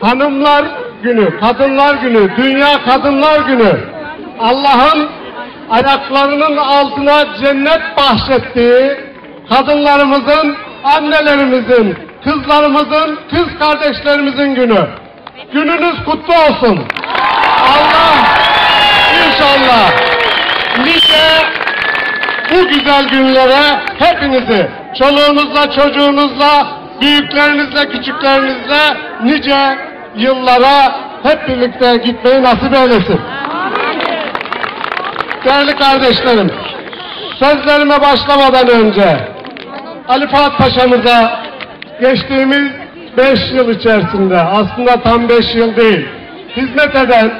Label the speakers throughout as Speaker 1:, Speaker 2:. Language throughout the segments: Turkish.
Speaker 1: Hanımlar günü, kadınlar günü, dünya kadınlar günü. Allah'ın ayaklarının altına cennet bahşettiği kadınlarımızın, annelerimizin, kızlarımızın, kız kardeşlerimizin günü. Gününüz kutlu olsun. Allah inşallah nice bu güzel günlere hepinizi çoluğunuzla, çocuğunuzla, büyüklerinizle, küçüklerinizle nice yıllara hep birlikte gitmeyi nasip eylesin. Değerli kardeşlerim, sözlerime başlamadan önce Ali Fuat Paşa'mıza geçtiğimiz beş yıl içerisinde, aslında tam beş yıl değil, hizmet eden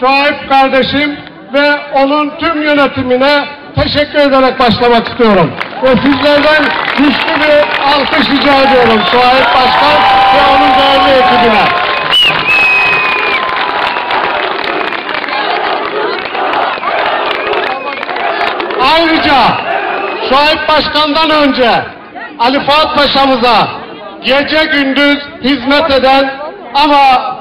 Speaker 1: Şuayb kardeşim ve onun tüm yönetimine teşekkür ederek başlamak istiyorum. Ve sizlerden güçlü bir alkış rica ediyorum Şuayb Başkan ve onun değerli ekibine. Ayrıca Şuayb Başkan'dan önce Ali Fuat Paşa'mıza gece gündüz hizmet eden ama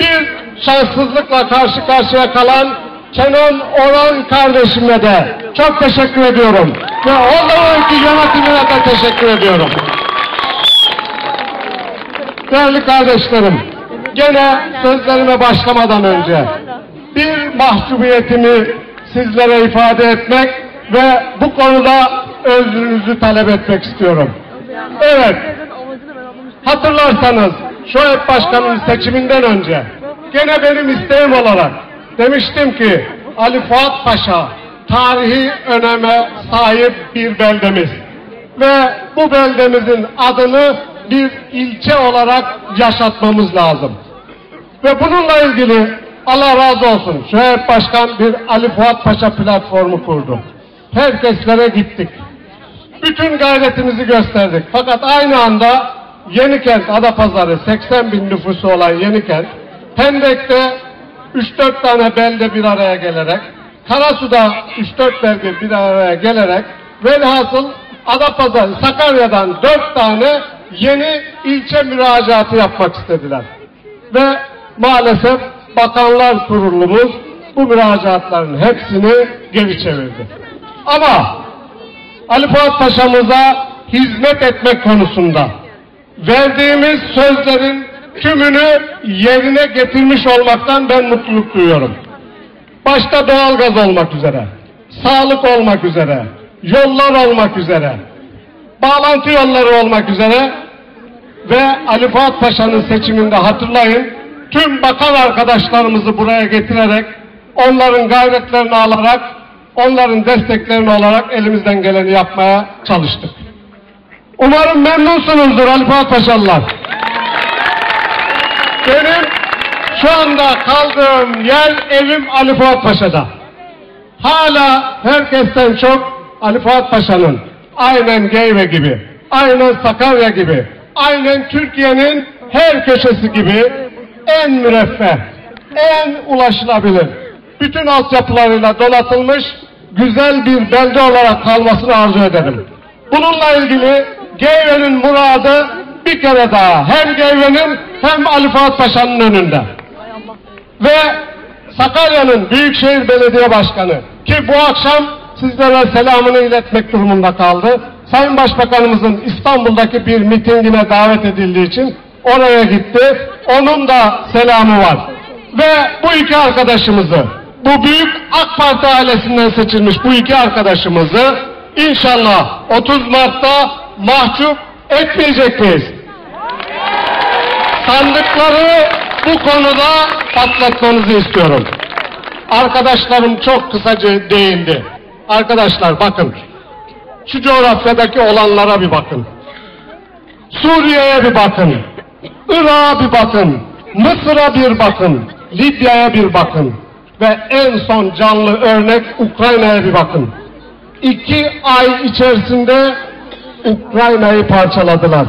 Speaker 1: bir şanssızlıkla karşı karşıya kalan Kenan Orhan kardeşime de çok teşekkür ediyorum. Ve o zamanki yönetimine de teşekkür ediyorum. Değerli kardeşlerim, gene sözlerime başlamadan önce bir mahcubiyetimi sizlere ifade etmek ve bu konuda özrünüzü talep etmek istiyorum. Evet, hatırlarsanız Şuayb Başkan'ın seçiminden önce gene benim isteğim olarak demiştim ki Ali Fuat Paşa tarihi öneme sahip bir beldemiz ve bu beldemizin adını bir ilçe olarak yaşatmamız lazım. Ve bununla ilgili Allah razı olsun Şuayb Başkan bir Ali Fuat Paşa platformu kurdu. Herkeslere gittik. Bütün gayretimizi gösterdik. Fakat aynı anda Yenikent Adapazarı 80 bin nüfusu olan Yenikent Hendek'te 3-4 tane belde bir araya gelerek Karasu'da 3-4 belde bir araya gelerek velhasıl Adapazarı Sakarya'dan 4 tane yeni ilçe müracaatı yapmak istediler. Ve maalesef Bakanlar Kurulumuz bu müracaatların hepsini geri çevirdi. Ama Ali Fuat Paşa'mıza hizmet etmek konusunda verdiğimiz sözlerin tümünü yerine getirmiş olmaktan ben mutluluk duyuyorum. Başta doğalgaz olmak üzere, sağlık olmak üzere, yollar olmak üzere, bağlantı yolları olmak üzere ve Ali Fuat Paşa'nın seçiminde hatırlayın tüm bakan arkadaşlarımızı buraya getirerek onların gayretlerini alarak onların desteklerini alarak elimizden geleni yapmaya çalıştık. Umarım memnunsunuzdur Ali Fuat Paşalılar. Benim şu anda kaldığım yer evim Ali Fuat Paşa'da. Hala herkesten çok Ali Fuat Paşa'nın aynen Geyve gibi, aynen Sakarya gibi, aynen Türkiye'nin her köşesi gibi en müreffeh, en ulaşılabilir, bütün altyapılarıyla donatılmış güzel bir belde olarak kalmasını arzu ederim. Bununla ilgili Geyve'nin muradı bir kere daha hem Geyve'nin hem Ali Fuat Paşa'nın önünde. Ve Sakarya'nın Büyükşehir Belediye Başkanı ki bu akşam sizlere selamını iletmek durumunda kaldı. Sayın Başbakanımızın İstanbul'daki bir mitingine davet edildiği için oraya gitti. Onun da selamı var. Ve bu iki arkadaşımızı, bu büyük AK Parti ailesinden seçilmiş bu iki arkadaşımızı inşallah 30 Mart'ta mahcup etmeyecek miyiz? Sandıkları bu konuda patlatmanızı istiyorum. Arkadaşlarım çok kısaca değindi. Arkadaşlar bakın, şu coğrafyadaki olanlara bir bakın. Suriye'ye bir bakın. Irak'a bir bakın. Mısır'a bir bakın. Libya'ya bir bakın. Ve en son canlı örnek Ukrayna'ya bir bakın. İki ay içerisinde Ukrayna'yı parçaladılar.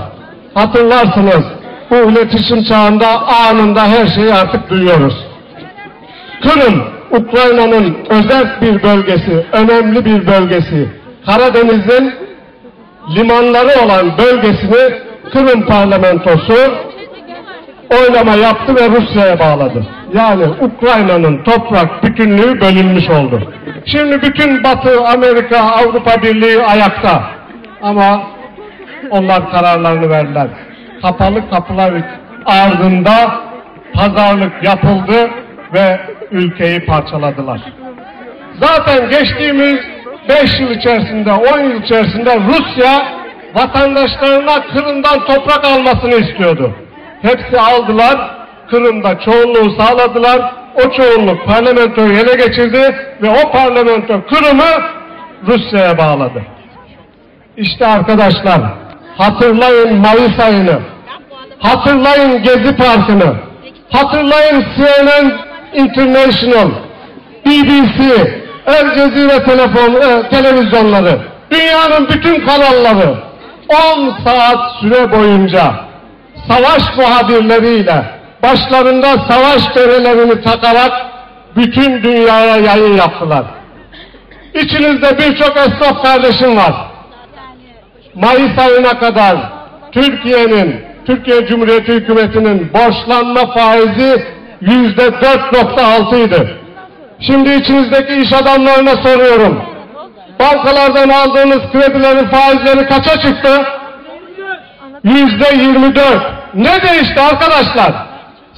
Speaker 1: Hatırlarsınız bu iletişim çağında anında her şeyi artık duyuyoruz. Kırım, Ukrayna'nın özel bir bölgesi, önemli bir bölgesi. Karadeniz'in limanları olan bölgesini Kırım parlamentosu oylama yaptı ve Rusya'ya bağladı. Yani Ukrayna'nın toprak bütünlüğü bölünmüş oldu. Şimdi bütün Batı, Amerika, Avrupa Birliği ayakta. Ama onlar kararlarını verdiler. Kapalı kapılar ardında pazarlık yapıldı ve ülkeyi parçaladılar. Zaten geçtiğimiz 5 yıl içerisinde, 10 yıl içerisinde Rusya vatandaşlarına Kırım'dan toprak almasını istiyordu. Hepsi aldılar, Kırım'da çoğunluğu sağladılar. O çoğunluk parlamentoyu ele geçirdi ve o parlamento Kırım'ı Rusya'ya bağladı. İşte arkadaşlar hatırlayın Mayıs ayını, hatırlayın Gezi Parkı'nı, hatırlayın CNN International, BBC, El Cezire telefon, e, televizyonları, dünyanın bütün kanalları 10 saat süre boyunca savaş muhabirleriyle başlarında savaş derelerini takarak bütün dünyaya yayın yaptılar. İçinizde birçok esnaf kardeşim var. Mayıs ayına kadar Türkiye'nin, Türkiye Cumhuriyeti Hükümeti'nin borçlanma faizi yüzde 4.6 idi. Şimdi içinizdeki iş adamlarına soruyorum. Bankalardan aldığınız kredilerin faizleri kaça çıktı? Yüzde 24. Ne değişti arkadaşlar?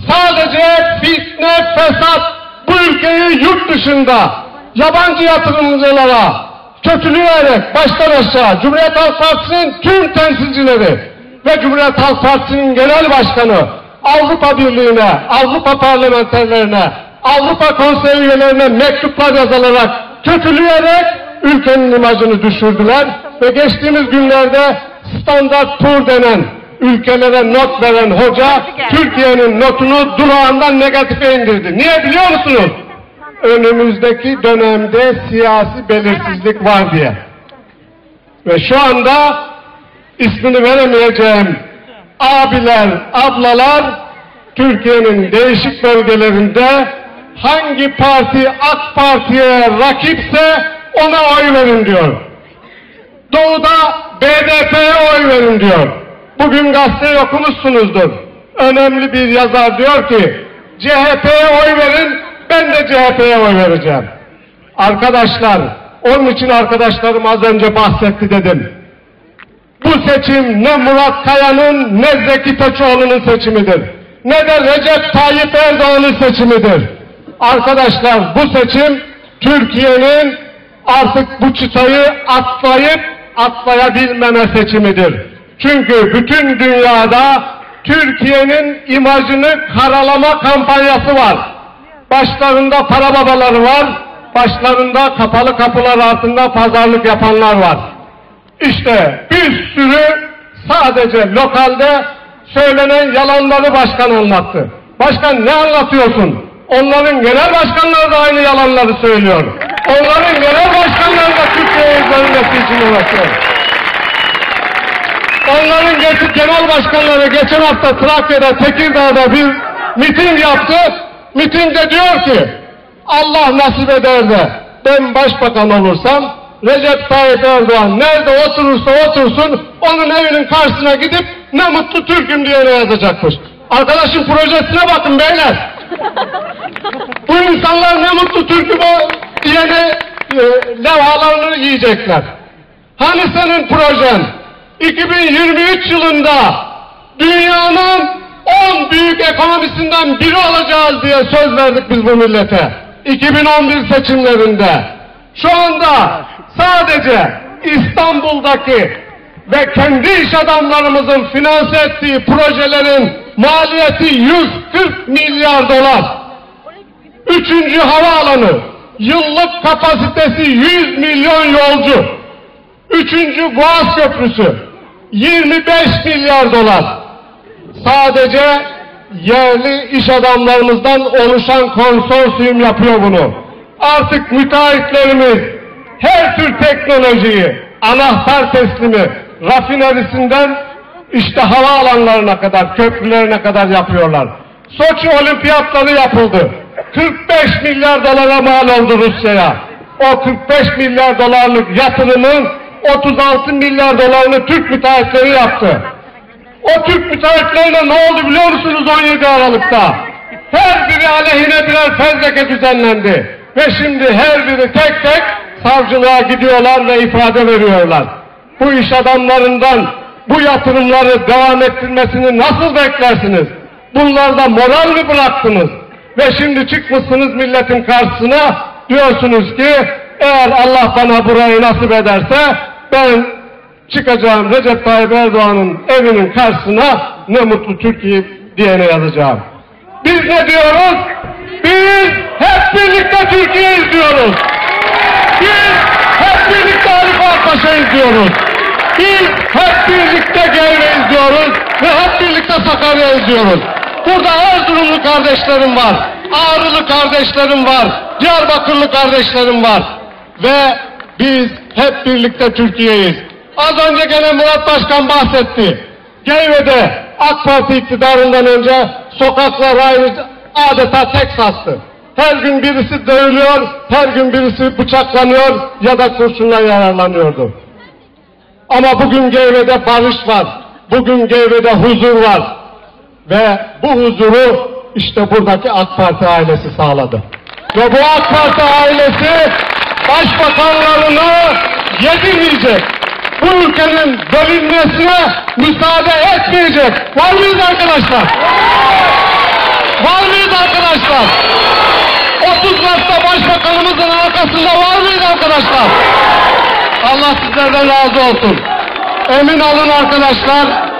Speaker 1: Sadece fitne, fesat bu ülkeyi yurt dışında yabancı yatırımcılara kötüleyerek baştan aşağı Cumhuriyet Halk Partisi'nin tüm temsilcileri ve Cumhuriyet Halk Partisi'nin genel başkanı Avrupa Birliği'ne, Avrupa parlamenterlerine, Avrupa Konseyi üyelerine mektuplar yazılarak kötüleyerek ülkenin imajını düşürdüler ve geçtiğimiz günlerde Standart Tur denen ülkelere not veren hoca Türkiye'nin notunu durağından negatife indirdi. Niye biliyor musunuz? Önümüzdeki dönemde siyasi belirsizlik var diye. Ve şu anda ismini veremeyeceğim abiler, ablalar Türkiye'nin değişik bölgelerinde hangi parti AK Parti'ye rakipse ona oy verin diyor. Doğuda BDP'ye oy verin diyor. Bugün gazeteyi okumuşsunuzdur. Önemli bir yazar diyor ki CHP'ye oy verin ben de CHP'ye oy vereceğim. Arkadaşlar onun için arkadaşlarım az önce bahsetti dedim. Bu seçim ne Murat Kaya'nın ne Zeki Taçoğlu'nun seçimidir. Ne de Recep Tayyip Erdoğan'ın seçimidir. Arkadaşlar bu seçim Türkiye'nin artık bu çıtayı atlayıp atlayabilmeme seçimidir. Çünkü bütün dünyada Türkiye'nin imajını karalama kampanyası var. Başlarında para babaları var, başlarında kapalı kapılar altında pazarlık yapanlar var. İşte bir sürü sadece lokalde söylenen yalanları başkan anlattı. Başkan ne anlatıyorsun? Onların genel başkanları da aynı yalanları söylüyor. Onların genel başkanları da Türkiye'ye görülmesi için uğraşıyor. Onların geçip genel başkanları geçen hafta Trakya'da, Tekirdağ'da bir miting yaptı. Mitingde diyor ki Allah nasip eder de ben başbakan olursam Recep Tayyip Erdoğan nerede oturursa otursun onun evinin karşısına gidip ne mutlu Türk'üm diye yazacakmış. Arkadaşın projesine bakın beyler. Bu insanlar ne mutlu Türk'üm diyene e, levhalarını yiyecekler. Hani senin projen 2023 yılında dünyanın 10 büyük ekonomisinden biri olacağız diye söz verdik biz bu millete. 2011 seçimlerinde. Şu anda sadece İstanbul'daki ve kendi iş adamlarımızın finanse ettiği projelerin maliyeti 140 milyar dolar. Üçüncü havaalanı, yıllık kapasitesi 100 milyon yolcu. Üçüncü Boğaz Köprüsü, 25 milyar dolar. Sadece yerli iş adamlarımızdan oluşan konsorsiyum yapıyor bunu. Artık müteahhitlerimiz her tür teknolojiyi, anahtar teslimi, rafinerisinden işte havaalanlarına kadar, köprülerine kadar yapıyorlar. Soçi olimpiyatları yapıldı. 45 milyar dolara mal oldu Rusya'ya. O 45 milyar dolarlık yatırımın 36 milyar dolarını Türk müteahhitleri yaptı. O Türk müteahhitlerine ne oldu biliyor musunuz 17 Aralık'ta? Her biri aleyhine birer fezleke düzenlendi. Ve şimdi her biri tek tek savcılığa gidiyorlar ve ifade veriyorlar. Bu iş adamlarından bu yatırımları devam ettirmesini nasıl beklersiniz? Bunlarda moral mi bıraktınız? Ve şimdi çıkmışsınız milletin karşısına diyorsunuz ki eğer Allah bana burayı nasip ederse ben çıkacağım Recep Tayyip Erdoğan'ın evinin karşısına ne mutlu Türkiye diyene yazacağım. Biz ne diyoruz? Biz hep birlikte Türkiye'yiz diyoruz. Biz hep birlikte Ali Fuat Paşa'yız diyoruz. Biz hep birlikte Gevre'yiz diyoruz ve hep birlikte Sakarya'yız diyoruz. Burada Erzurumlu kardeşlerim var, Ağrılı kardeşlerim var, Diyarbakırlı kardeşlerim var. Ve biz hep birlikte Türkiye'yiz. Az önce gene Murat Başkan bahsetti. Geyve'de AK Parti iktidarından önce sokaklar ayrı adeta Teksas'tı. Her gün birisi dövülüyor, her gün birisi bıçaklanıyor ya da kurşunla yararlanıyordu. Ama bugün Geyve'de barış var. Bugün Geyve'de huzur var. Ve bu huzuru işte buradaki AK Parti ailesi sağladı. Ve bu AK Parti ailesi başbakanlarını yedirmeyecek. Bu ülkenin bölünmesine müsaade etmeyecek. Var mıyız arkadaşlar? Var mıyız arkadaşlar? 30 Mart'ta başbakanımızın arkasında var mıyız arkadaşlar? Allah sizlerden razı olsun. Emin olun arkadaşlar.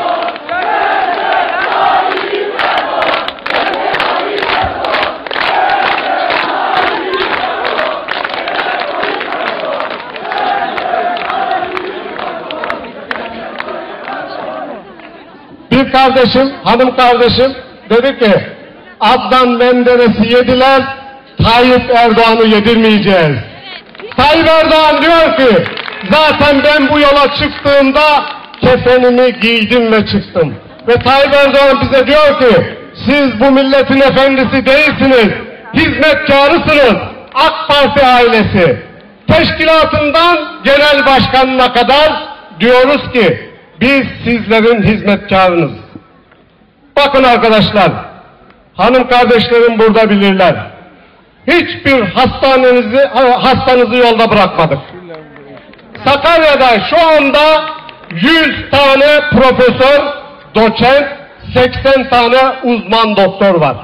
Speaker 1: Bir kardeşim, hanım kardeşim dedi ki Adnan Menderes'i yediler, Tayyip Erdoğan'ı yedirmeyeceğiz. Tayyip Erdoğan diyor ki zaten ben bu yola çıktığımda kefenimi giydim ve çıktım. Ve Tayyip Erdoğan bize diyor ki siz bu milletin efendisi değilsiniz, hizmetkarısınız, AK Parti ailesi. Teşkilatından genel başkanına kadar diyoruz ki biz sizlerin hizmetkarınız. Bakın arkadaşlar, hanım kardeşlerim burada bilirler. Hiçbir hastanenizi, hastanızı yolda bırakmadık. Sakarya'da şu anda 100 tane profesör, doçent, 80 tane uzman doktor var.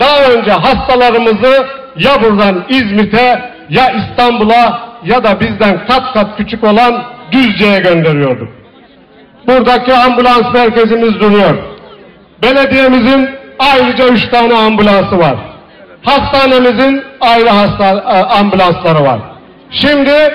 Speaker 1: Daha önce hastalarımızı ya buradan İzmit'e ya İstanbul'a ya da bizden kat kat küçük olan Düzce'ye gönderiyorduk. Buradaki ambulans merkezimiz duruyor. Belediyemizin ayrıca üç tane ambulansı var. Hastanemizin ayrı hasta, ambulansları var. Şimdi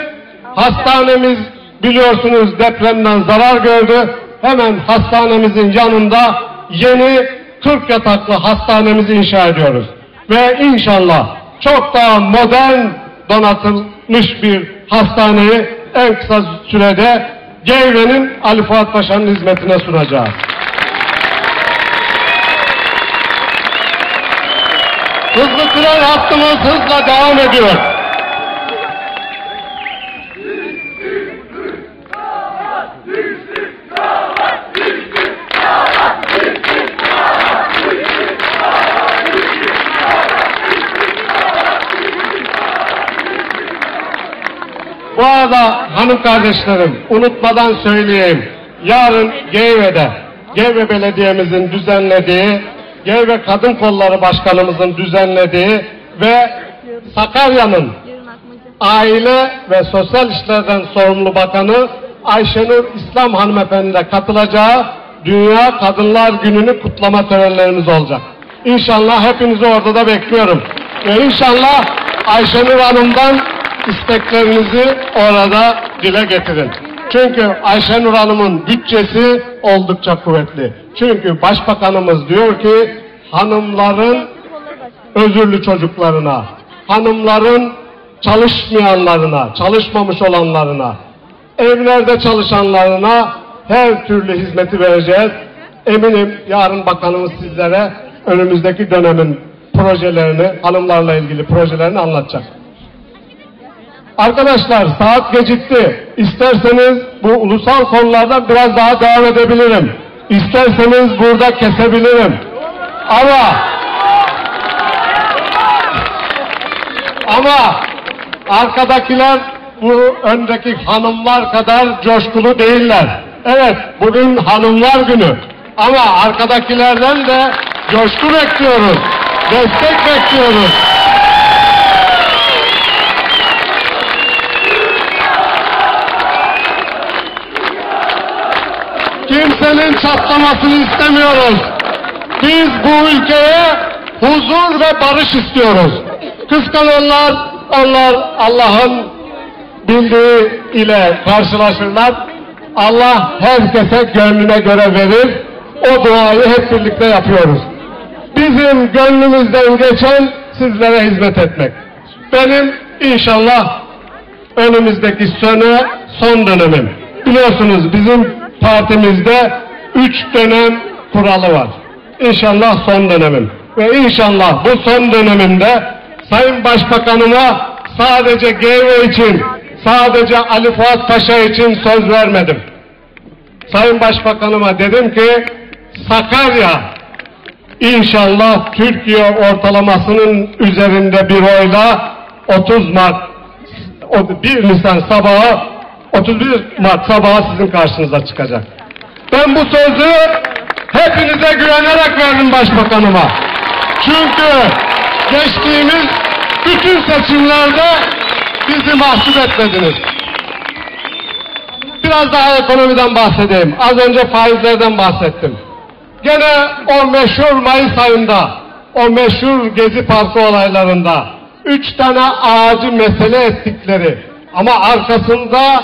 Speaker 1: hastanemiz biliyorsunuz depremden zarar gördü. Hemen hastanemizin yanında yeni 40 yataklı hastanemizi inşa ediyoruz. Ve inşallah çok daha modern donatılmış bir hastaneyi en kısa sürede Geyve'nin Ali Fuat Paşa'nın hizmetine sunacağız. Hızlı tren hattımız hızla devam ediyor. Arada hanım kardeşlerim unutmadan söyleyeyim. Yarın Geyve'de Geyve Belediye'mizin düzenlediği Geyve Kadın Kolları Başkanımızın düzenlediği ve Sakarya'nın Aile ve Sosyal İşlerden sorumlu bakanı Ayşenur İslam hanımefendine katılacağı Dünya Kadınlar Günü'nü kutlama törenlerimiz olacak. İnşallah hepinizi orada da bekliyorum. Ve inşallah Ayşenur Hanım'dan isteklerinizi orada dile getirin. Çünkü Ayşenur Hanım'ın bütçesi oldukça kuvvetli. Çünkü Başbakanımız diyor ki hanımların özürlü çocuklarına, hanımların çalışmayanlarına, çalışmamış olanlarına, evlerde çalışanlarına her türlü hizmeti vereceğiz. Eminim yarın bakanımız sizlere önümüzdeki dönemin projelerini, hanımlarla ilgili projelerini anlatacak. Arkadaşlar saat gecikti. İsterseniz bu ulusal konulardan biraz daha devam edebilirim. İsterseniz burada kesebilirim. Ama ama arkadakiler bu öndeki hanımlar kadar coşkulu değiller. Evet, bugün hanımlar günü. Ama arkadakilerden de coşku bekliyoruz. Destek bekliyoruz. Kimsenin çatlamasını istemiyoruz. Biz bu ülkeye huzur ve barış istiyoruz. Kıskananlar, onlar Allah'ın bildiği ile karşılaşırlar. Allah herkese gönlüne göre verir. O duayı hep birlikte yapıyoruz. Bizim gönlümüzden geçen sizlere hizmet etmek. Benim inşallah önümüzdeki sene son dönemim. Biliyorsunuz bizim partimizde üç dönem kuralı var. İnşallah son dönemim. Ve inşallah bu son dönemimde Sayın Başbakanıma sadece GV için, sadece Ali Fuat Paşa için söz vermedim. Sayın Başbakanıma dedim ki Sakarya inşallah Türkiye ortalamasının üzerinde bir oyla 30 Mart o 1 Nisan sabahı 31 Mart sabahı sizin karşınıza çıkacak. Ben bu sözü hepinize güvenerek verdim başbakanıma. Çünkü geçtiğimiz bütün seçimlerde bizi mahcup etmediniz. Biraz daha ekonomiden bahsedeyim. Az önce faizlerden bahsettim. Gene o meşhur Mayıs ayında, o meşhur Gezi Parkı olaylarında üç tane ağacı mesele ettikleri ama arkasında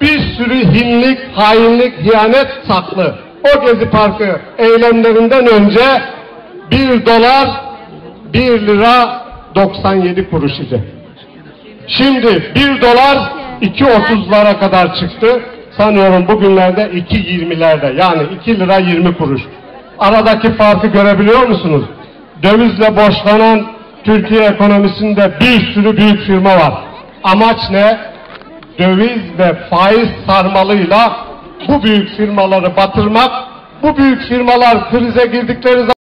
Speaker 1: bir sürü hinlik, hainlik, hiyanet saklı. O Gezi Parkı eylemlerinden önce bir dolar bir lira 97 kuruş idi. Şimdi bir dolar 2.30'lara kadar çıktı. Sanıyorum bugünlerde 2.20'lerde yani 2 lira 20 kuruş. Aradaki farkı görebiliyor musunuz? Dövizle borçlanan Türkiye ekonomisinde bir sürü büyük firma var. Amaç ne? Döviz ve faiz sarmalıyla bu büyük firmaları batırmak, bu büyük firmalar krize girdikleri zaman